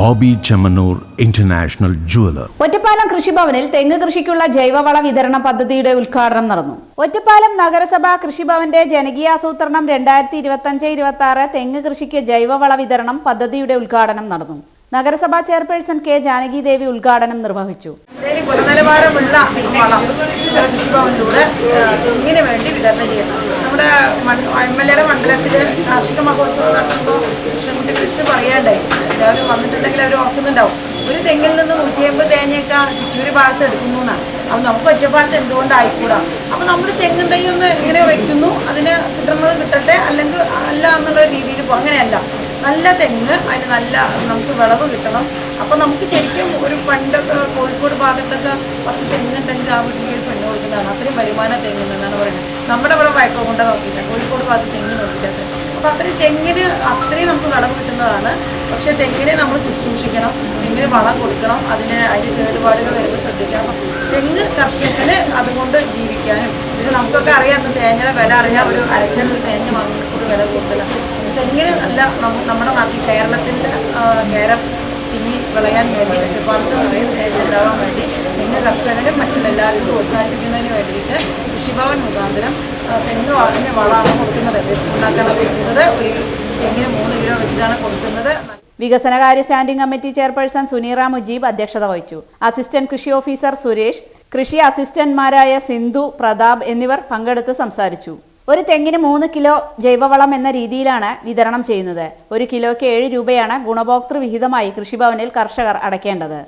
Bobby Chemmanur international jeweller. Ottapalam കൃഷിഭവനിൽ തെങ്ങ് കൃഷിക്കുള്ള ജൈവവള വിതരണ പദ്ധതിയുടെ ഉദ്ഘാടനം നടന്നു. ഒറ്റപ്പാലം നഗരസഭാ കൃഷിഭവന്റെ ജനകീയാസൂത്രണം രണ്ടായിരത്തി ഇരുപത്തിയഞ്ച് ഇരുപത്തി ആറ് തെങ്ങ് കൃഷിക്ക് ജൈവവള വിതരണം പദ്ധതിയുടെ ഉദ്ഘാടനം നടന്നു. നഗരസഭാ ചെയർപേഴ്സൺ കെ ജാനകി ദേവി ഉദ്ഘാടനം നിർവഹിച്ചു. ഗുണനിലവാരമുള്ള വളം കൃഷിഭവനിലൂടെ തെങ്ങിന് വേണ്ടി വിതരണം ചെയ്യണം നമ്മുടെ എം എൽ എയുടെ മണ്ഡലത്തിൽ കാർഷിക മഹോത്സവം നടത്തുമ്പോൾ കൃഷ്ണൻകുട്ടി കൃഷി പറയാണ്ടായി എല്ലാവരും വന്നിട്ടുണ്ടെങ്കിൽ അവർ ഓർക്കുന്നുണ്ടാവും. ഒരു തെങ്ങിൽ നിന്ന് നൂറ്റി അമ്പത് തേങ്ങയൊക്കെ ചിറ്റൂര് ഭാഗത്ത് എടുക്കുന്നു എന്നാണ്. അപ്പം നമുക്ക് ഒറ്റപ്പാലത്ത് എന്തുകൊണ്ടായിക്കൂടാ? അപ്പം നമ്മൾ തെങ്ങും തൈ ഒന്ന് ഇങ്ങനെ വയ്ക്കുന്നു? അതിന് കിട്ടുന്നത് കിട്ടട്ടെ? അല്ലെങ്കിൽ അല്ല എന്നുള്ള രീതിയിൽ പോകും അങ്ങനെയല്ല. നല്ല തെങ്ങ് അതിന് നല്ല നമുക്ക് വിളവ് കിട്ടണം. അപ്പം നമുക്ക് ശരിക്കും ഒരു പണ്ടൊക്കെ കോഴിക്കോട് ഭാഗത്തൊക്കെ പത്ത് തെങ്ങുണ്ടെങ്കിൽ ആ വീട്ടിൽ പെണ്ണ് കൊടുക്കുന്നതാണ്. അത്രയും വരുമാനം തെങ്ങുന്നതാണ് പറയുന്നത്. നമ്മുടെ ഇവിടെ വായ്പ കൊണ്ട് നോക്കിയില്ല കോഴിക്കോട് ഭാഗത്ത് തെങ്ങ് നോക്കിയിട്ടൊക്കെ അപ്പോൾ അത്രയും തെങ്ങിന് അത്രയും നമുക്ക് കടം കിട്ടുന്നതാണ്. പക്ഷേ തെങ്ങിനെ നമ്മൾ ശുശ്രൂഷിക്കണം. തെങ്ങിന് വളം കൊടുക്കണം. അതിന് അതിന് കേടുപാടുകൾ വരുമ്പോൾ ശ്രദ്ധിക്കണം. തെങ്ങ് കർഷകന് അതുകൊണ്ട് ജീവിക്കാനും. ഇത് നമുക്കൊക്കെ അറിയാം തേങ്ങയുടെ വില അറിയാം. ഒരു അരക്കൽ തേങ്ങ വാങ്ങുമ്പോൾ വില കൂടുതലാണ് തെങ്ങിന് നമ്മ- നമ്മുടെ നാട്ടിൽ കേരളത്തിന്റെ കേരം തിങ്ങി വിളയാൻ വേണ്ടി ഒരുപാട് നിറയെ ഉണ്ടാവാൻ വേണ്ടി തെങ്ങ് കർഷകരും മറ്റുള്ള എല്ലാവരും പ്രോത്സാഹിപ്പിക്കുന്നതിന് വേണ്ടിയിട്ട് കൃഷിഭവൻ മുഖാന്തരം തെങ്ങ് വളത്തിന് വളമാണ് കൊടുക്കുന്നത്. ഉണ്ടാക്കാണ് കൊടുക്കുന്നത് ഒരു തെങ്ങിന് മൂന്ന് കിലോ വെച്ചിട്ടാണ് കൊടുക്കുന്നത്. വികസനകാര്യ standing committee chairperson Suneera Mujeeb അധ്യക്ഷത വഹിച്ചു. അസിസ്റ്റന്റ് കൃഷി ഓഫീസർ സുരേഷ് കൃഷി അസിസ്റ്റന്റ്മാരായ സിന്ധു പ്രതാപ് എന്നിവർ പങ്കെടുത്ത് സംസാരിച്ചു. ഒരു തെങ്ങിന് മൂന്ന് കിലോ ജൈവവളം എന്ന രീതിയിലാണ് വിതരണം ചെയ്യുന്നത്. ഒരു കിലോയ്ക്ക് ഏഴ് രൂപയാണ് ഗുണഭോക്തൃ വിഹിതമായി കൃഷിഭവനിൽ കർഷകർ അടയ്ക്കേണ്ടത്.